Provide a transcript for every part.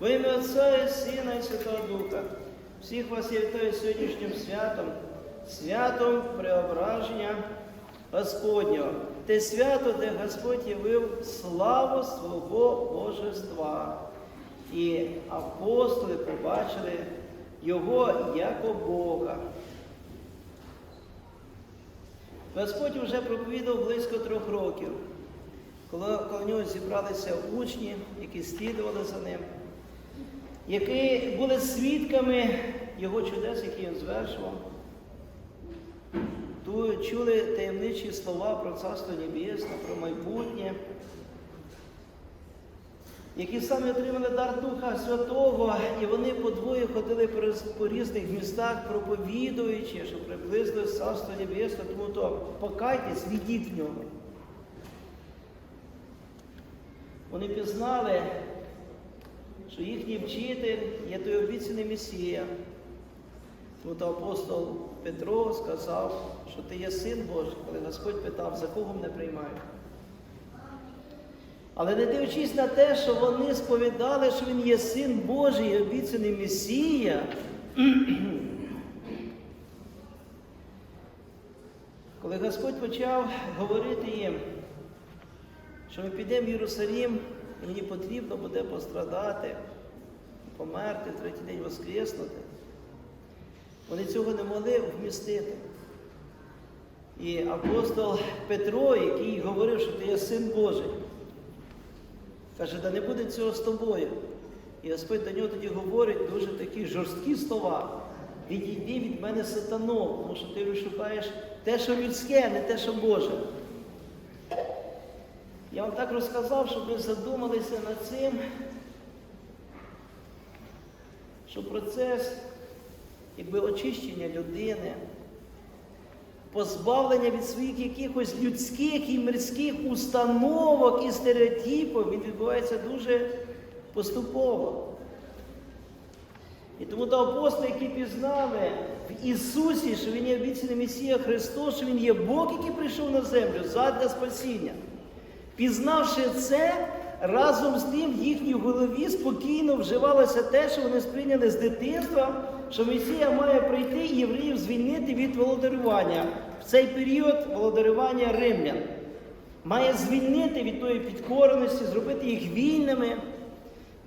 Во ім'я Отця і Сина і Святого Духа. Всіх вас я вітаю сьогоднішнім святом, святом преображення Господнього. Те свято, де Господь явив славу свого Божества. І апостоли побачили Його як Бога. Господь вже проповідав близько трьох років, коли коло нього зібралися учні, які слідували за ним, які були свідками Його чудес, які він звершував. Чули таємничі слова про Царство Небесне, про майбутнє, які самі отримали дар Духа Святого, і вони подвоє ходили по різних містах, проповідуючи, що приблизно Царство Небесне, тому то покайтесь, відіть в ньому. Вони пізнали, що їхній вчитель є той обіцяний Месія. Тому апостол Петро сказав, що ти є син Божий, коли Господь питав, за кого мене приймають. Але не дивлячись на те, що вони сповідали, що він є син Божий і обіцяний Месія, коли Господь почав говорити їм, що ми підемо в Єрусалім, мені потрібно буде пострадати, померти, третій день воскреснути, вони цього не могли вмістити. І апостол Петро, який говорив, що ти є син Божий, каже, да не буде цього з тобою. І Господь до нього тоді говорить дуже такі жорсткі слова. Відійди від мене сатано, тому що ти шукаєш те, що людське, а не те, що Боже. Я вам так розказав, щоб ви задумалися над цим, що процес якби очищення людини, позбавлення від своїх якихось людських і мирських установок і стереотипів, він відбувається дуже поступово. І тому то апостоли, які пізнали в Ісусі, що Він є обіцяний Месія Христос, що Він є Бог, який прийшов на землю задля спасіння. Пізнавши це, разом з тим в їхній голові спокійно вживалося те, що вони сприйняли з дитинства, що Месія має прийти і євреїв звільнити від володарювання в цей період володарювання римлян. Має звільнити від тої підкореності, зробити їх вільними.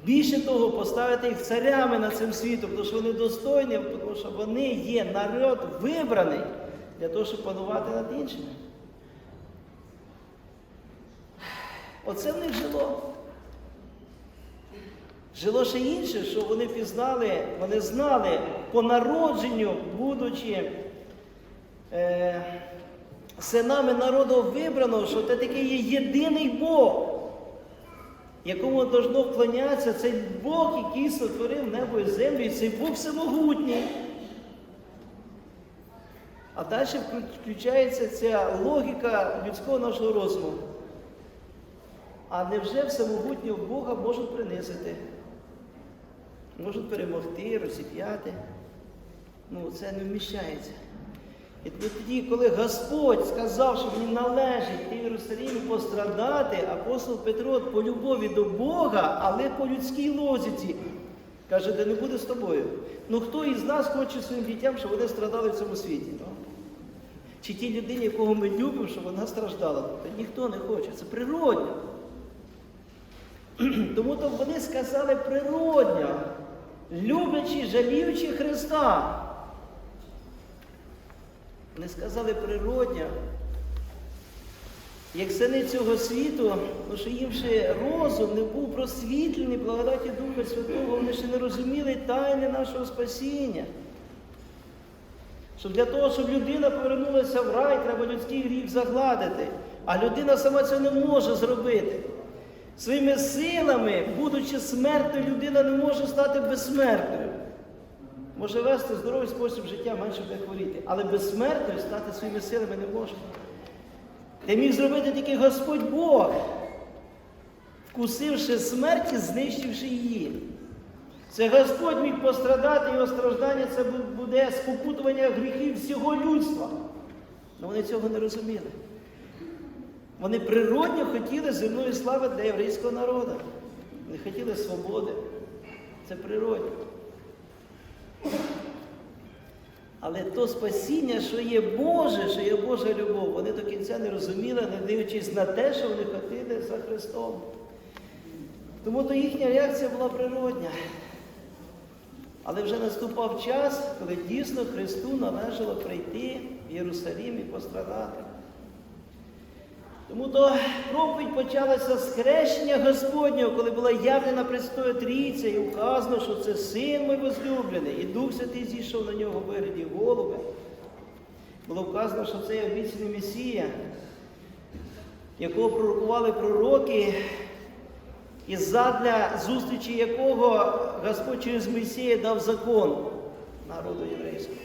Більше того, поставити їх царями над цим світом, тому що вони достойні, тому що вони є народ вибраний для того, щоб панувати над іншими. Оце в них жило. Жило ще інше, що вони пізнали, вони знали по народженню, будучи е, синами народу вибраного, що це такий є єдиний Бог, якому должно вклонятися цей Бог, який сотворив небо і землю, і цей Бог всемогутній. А далі включається ця логіка людського нашого розуму. А невже всемогутнього Бога можуть принизити? Можуть перемогти, розіп'яти? Ну, це не вміщається. І тоді, коли Господь сказав, що мені належить йти в Єрусалім пострадати, апостол Петро по любові до Бога, але по людській лозіці, каже, де не буде з тобою. Ну хто із нас хоче своїм дітям, щоб вони страдали в цьому світі? Ну? Чи тій людині, якого ми любимо, щоб вона страждала? Та ніхто не хоче, це природньо. Тому то вони сказали природньо, люблячи, жаліючи Христа. Вони сказали природньо, як сини цього світу, тому що їм ще розум не був просвітлений, благодаті Духа Святого, вони ще не розуміли тайни нашого спасіння. Щоб для того, щоб людина повернулася в рай, треба людський гріх загладити. А людина сама це не може зробити. Своїми силами, будучи смертною, людина не може стати безсмертною. Може вести здоровий спосіб життя, менше буде хворіти. Але безсмертною стати своїми силами не може. Це міг зробити тільки Господь Бог, вкусивши смерть і знищивши її. Це Господь міг пострадати, його страждання це буде спокутування гріхів всього людства. Але вони цього не розуміли. Вони природньо хотіли земної слави для єврейського народу. Вони хотіли свободи. це природне. Але то спасіння, що є Боже, що є Божа любов, вони до кінця не розуміли, не дивлячись на те, що вони ходили за Христом. Тому то їхня реакція була природня. Але вже наступав час, коли дійсно Христу належало прийти в Єрусалім і пострадати. Тому то проповідь почалася з хрещення Господнього, коли була явлена Престою Трійця і вказано, що це син мій возлюблений, і Дух Святий зійшов на нього в вигляді голуби. Було вказано, що це є обіцяний Месія, якого пророкували пророки, і задля зустрічі якого Господь через Мойсея дав закон народу єврейському.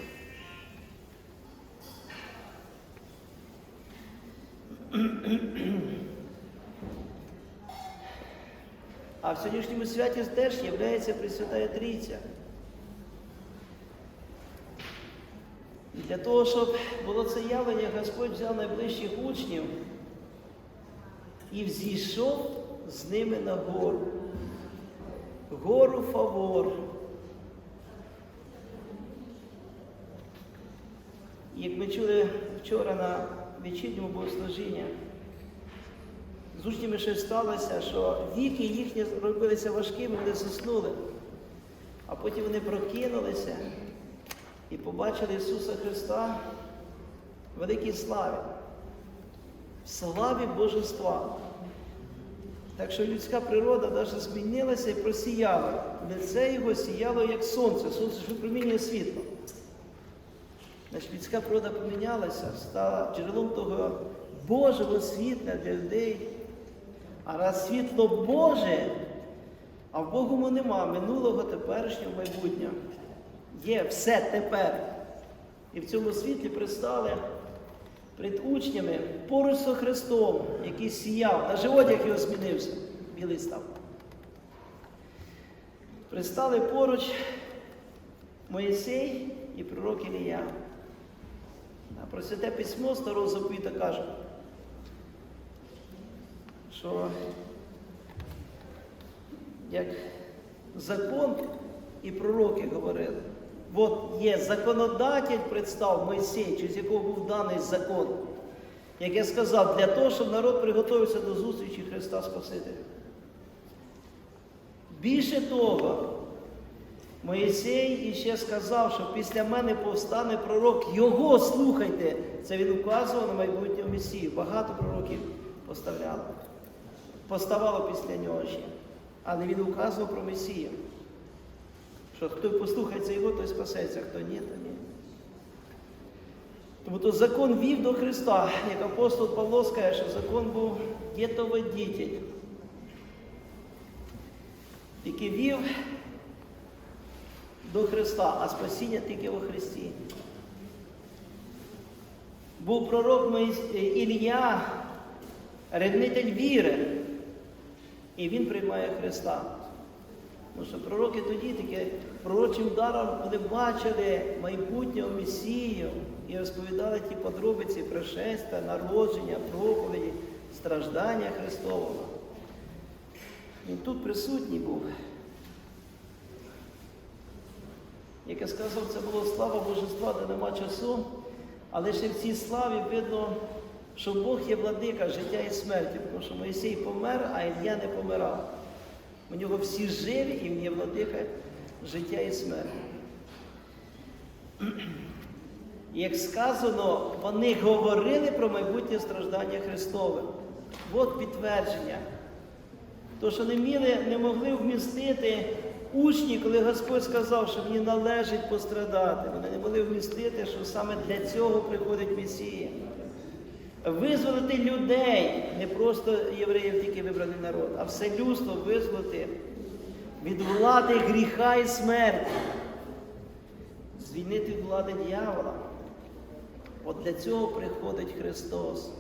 А в сьогоднішньому святі теж є Пресвятая Трійця. І для того, щоб було це явлення, Господь взяв найближчих учнів і взійшов з ними на гору. Гору Фавор. Як ми чули вчора на вечірньому богослужінні, з учнями щось сталося, що віки їхні робилися важкими, вони заснули. А потім вони прокинулися і побачили Ісуса Христа в великій славі, в славі Божества. Так що людська природа навіть змінилася і просіяла. Лице його сіяло, як сонце, сонце ж випромінює світло. Значить, людська природа помінялася, стала джерелом того Божого світла для людей. А раз світло Боже, а в Богому нема минулого, теперішнього, майбутнього. Є все тепер. І в цьому світлі пристали перед учнями поруч з Христом, який сіяв, навіть одяг його змінився, білий став. Пристали поруч Моїсей і пророк Ілія. Про святе письмо старого заповіта каже, що як закон і пророки говорили, от є законодатель представ Мойсей, через якого був даний закон, як я сказав, для того, щоб народ приготувався до зустрічі Христа Спасителя. Більше того, Моїсей іще сказав, що після мене повстане пророк, його слухайте. Це він указував на майбутнього Месію. Багато пророків поставляли. Поставало після нього ще. Але він указував про Месію. Що хто послухається його, той спасеться, хто ні, то ні. Тому то закон вів до Христа, як апостол Павло скаже, що закон був дітоводітель, який вів до Христа, а спасіння тільки во Христі. Був пророк Моїс- Ілля, ревнитель віри, і він приймає Христа. Тому що пророки тоді таке пророчим даром вони бачили майбутнього Месію і розповідали ті подробиці пришестя, народження, проповіді, страждання Христового. Він тут присутній був. Як я сказав, це було слава Божества, де нема часу, але ще в цій славі видно, що Бог є владика життя і смерті, тому що Моїсей помер, а Ілля не помирав. У нього всі живі і він є владика життя і смерті. Як сказано, вони говорили про майбутнє страждання Христове. От підтвердження. То, що не міли, не могли вмістити учні, коли Господь сказав, що мені належить пострадати. Вони не могли вмістити, що саме для цього приходить Месія. Визволити людей, не просто євреїв, тільки вибраний народ, а все людство визволити від влади гріха і смерті, звільнити влади дьявола. От для цього приходить Христос.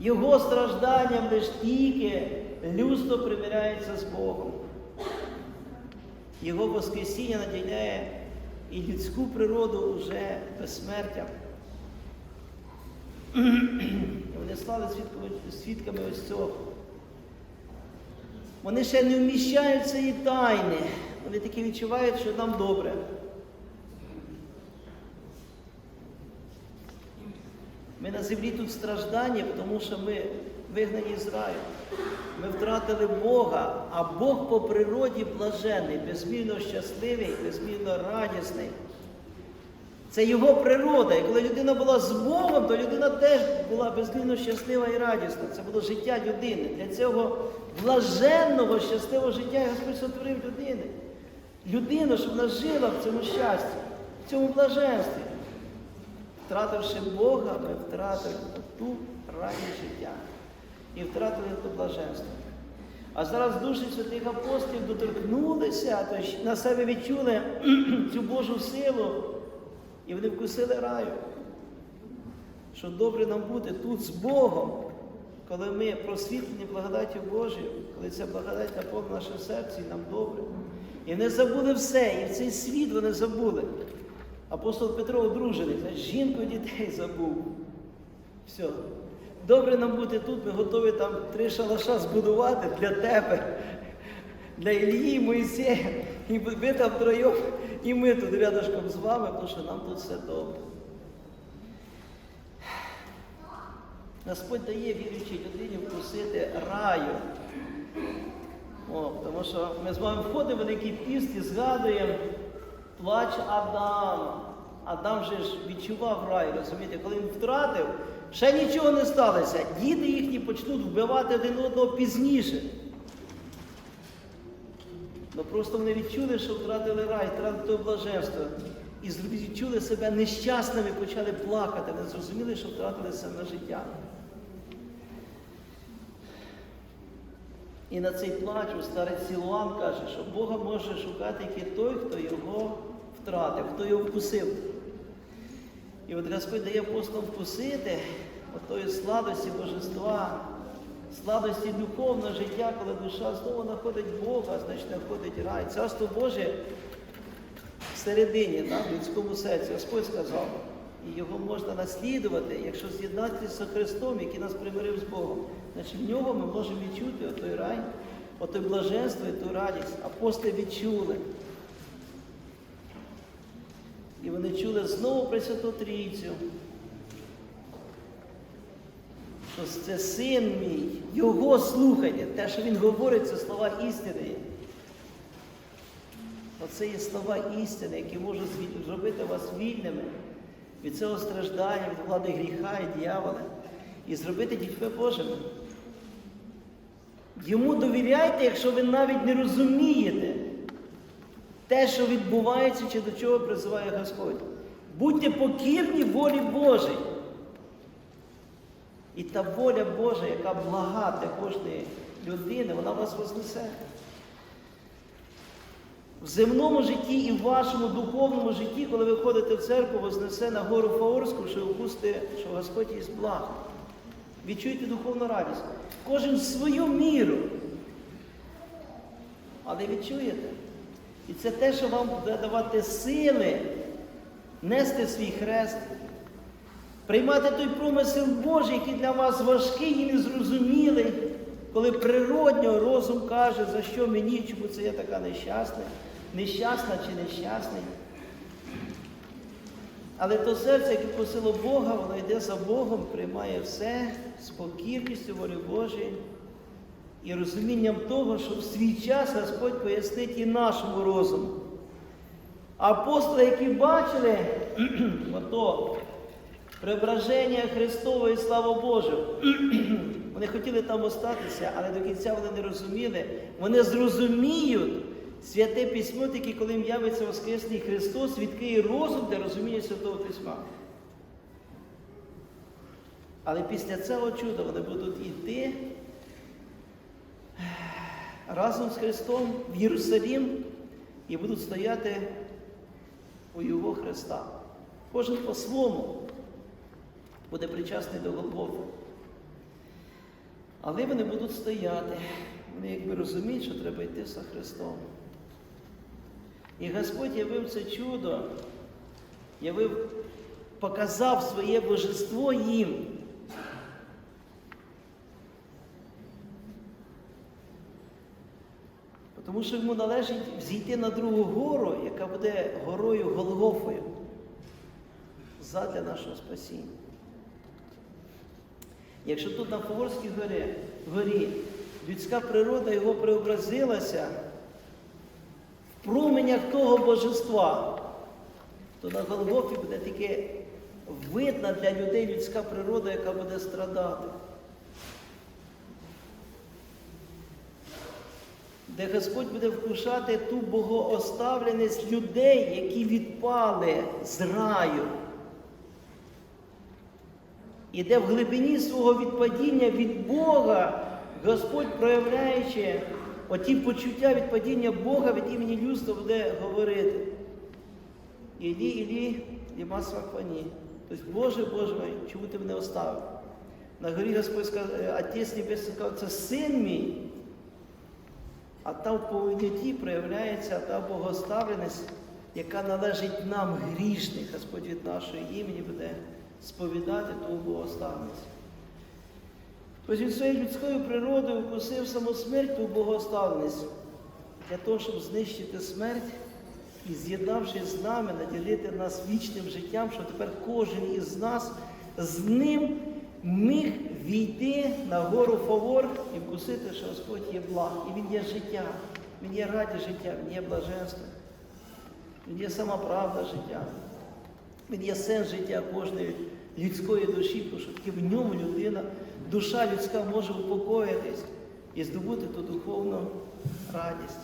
Його стражданням лиш тільки людство примиряється з Богом. Його Воскресіння наділяє і людську природу вже безсмертям. Вони стали свідками, ось цього. вони ще не вміщають цієї тайни. Вони таки відчувають, що нам добре. Ми на землі тут страждання, тому що ми вигнані з раю. Ми втратили Бога, а Бог по природі блажений, безмірно щасливий, безмірно радісний. Це його природа. І коли людина була з Богом, то людина теж була безмірно щаслива і радісна. Це було життя людини. Для цього блаженного, щасливого життя Господь сотворив людини. Людину, щоб вона жила в цьому щасті, в цьому блаженстві. Втративши Бога, ми втратили ту радість життя і втратили то блаженство. А зараз душі святих апостолів доторкнулися, тобто на себе відчули цю Божу силу, і вони вкусили раю. Що добре нам бути тут з Богом, коли ми просвітлені благодаттю Божою, коли ця благодать наповнена в наше серце, і нам добре. І вони забули все, і в цей світ вони забули. Апостол Петро одружений, жінку дітей забув. Все. Добре нам бути тут, ми готові там три шалаша збудувати для тебе, для Ілії, Моїсея. І ви там втроєм, і ми тут рядышком з вами, тому що нам тут все добре. Господь дає віруючій людині вкусити раю. О, тому що ми з вами входимо в Великий піст і згадуємо плач Адама. Адам же ж відчував рай, розумієте, коли він втратив, ще нічого не сталося. Діти їхні почнуть вбивати один одного пізніше. Ну просто вони відчули, що втратили рай, втратили блаженство. І відчули себе нещасними, почали плакати, не зрозуміли, що втратили саме життя. І на цей плач старець Сілуан каже, що Бога може шукати тільки той, хто його втратив, хто його вкусив. І от Господь дає апостолам вкусити отої сладості божества, сладості духовного життя, коли душа знову знаходить Бога, значить знаходить рай. Царство Боже всередині, в людському серці, Господь сказав. І його можна наслідувати, якщо з'єднатися з Христом, який нас примирив з Богом. Значить в нього ми можемо відчути отой рай, отой блаженство і ту радість. Апостоли відчули. Вони чули знову Пресвяту Трійцю. Що це син мій, його слухайте. Те, що він говорить, це слова істини. Оце є слова істини, які можуть зробити вас вільними від цього страждання, від влади гріха і дьявола, і зробити дітьми Божими. Йому довіряйте, якщо ви навіть не розумієте те, що відбувається, чи до чого призиває Господь. Будьте покірні волі Божій. І та воля Божа, яка блага для кожної людини, вона вас вознесе. В земному житті і в вашому духовному житті, коли ви ходите в церкву, вознесе на гору Фаорську, що ви пустите, що Господь є благ. Відчуйте духовну радість. Кожен в свою міру. Але відчуєте? І це те, що вам буде давати сили нести свій хрест, приймати той промисел Божий, який для вас важкий і незрозумілий, коли природньо розум каже, за що мені, чому це я така нещасна, нещасна чи нещасний. Але то серце, яке просило Бога, воно йде за Богом, приймає все з покірністю волі Божої і розумінням того, що в свій час Господь пояснить і нашому розуму. Апостоли, які бачили ото преображення Христової слава Божу, вони хотіли там остатися, але до кінця вони не розуміли. Вони зрозуміють святе письмо, тільки коли їм явиться Воскресний Христос, відкриє розум для розуміння Святого Письма. Але після цього чуда вони будуть йти разом з Христом в Єрусалім і будуть стояти у Його Христа. Кожен по-своєму буде причасний до Голгофи. Але вони будуть стояти. Вони якби розуміють, що треба йти за Христом. І Господь явив це чудо, явив, показав своє божество їм. Тому що йому належить зійти на другу гору, яка буде горою Голгофою задля нашого спасіння. Якщо тут на Фаворській горі, горі людська природа його преобразилася в променях того божества, то на Голгофі буде тільки видна для людей людська природа, яка буде страдати. Де Господь буде вкушати ту богооставленість людей, які відпали з раю. І де в глибині свого відпадіння від Бога Господь, проявляючи оті почуття відпадіння Бога від імені людства, буде говорити. Ілі, Ілі, ліма свахвані. Тобто, Боже, Боже мій, чому ти мене оставив? На горі Господь сказав, Отець Небесний сказав, це син мій. А там в повноті проявляється та богоставленість, яка належить нам грішних. Господь від нашої імені буде сповідати ту богоставленість. Тобто він своєю людською природою вкусив саму смерть ту богоставленість для того, щоб знищити смерть і, з'єднавшись з нами, наділити нас вічним життям, щоб тепер кожен із нас з ним міг війти на гору Фавор і вкусити, що Господь є благ. І Він є життя, Він є радість життя, Він є блаженство, Він є сама правда життя. Він є сенс життя кожної людської душі, тому що тільки в ньому людина, душа людська може упокоїтись і здобути ту духовну радість.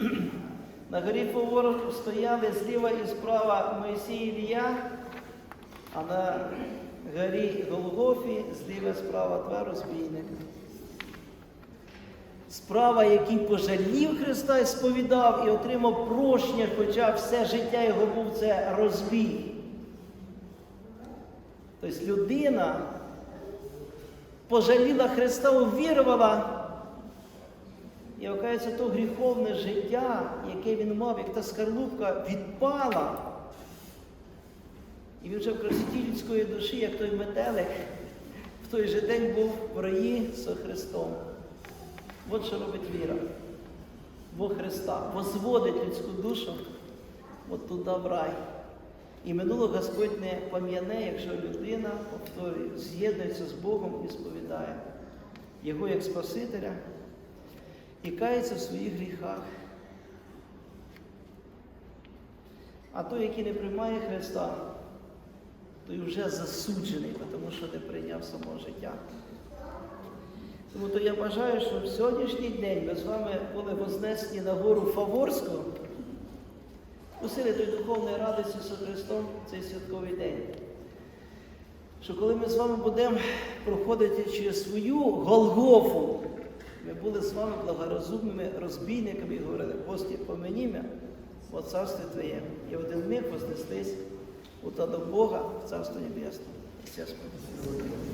На горі Фавор стояли зліва і справа Моїсій і Ілія, а на горі Голгофі зліва справа два розбійника. Справа, який пожалів Христа і сповідав і отримав прощення, хоча все життя його був це розбій. Тобто людина пожаліла Христа, увірувала. І окається то гріховне життя, яке він мав, як та скарлупка, відпала. І він вже в красоті людської душі, як той метелик, в той же день був в раї з Христом. От що робить віра. Во Христа возводить людську душу от туди в рай. І минуло Господь не пам'яне, якщо людина повторює, з'єднується з Богом і сповідає Його як Спасителя і кається в своїх гріхах. А той, який не приймає Христа, той вже засуджений, тому що не прийняв самого життя. Тому то я бажаю, щоб в сьогоднішній день ми з вами були вознесені на гору Фаворську, усили той духовної радості з Христом цей святковий день. Що коли ми з вами будемо проходити через свою Голгофу, ми були з вами благорозумними розбійниками і говорили, Господи, помені мене, бо царство Твоє. І один миг вознеслись у та до Бога в Царство Небесне. Все сподобалося.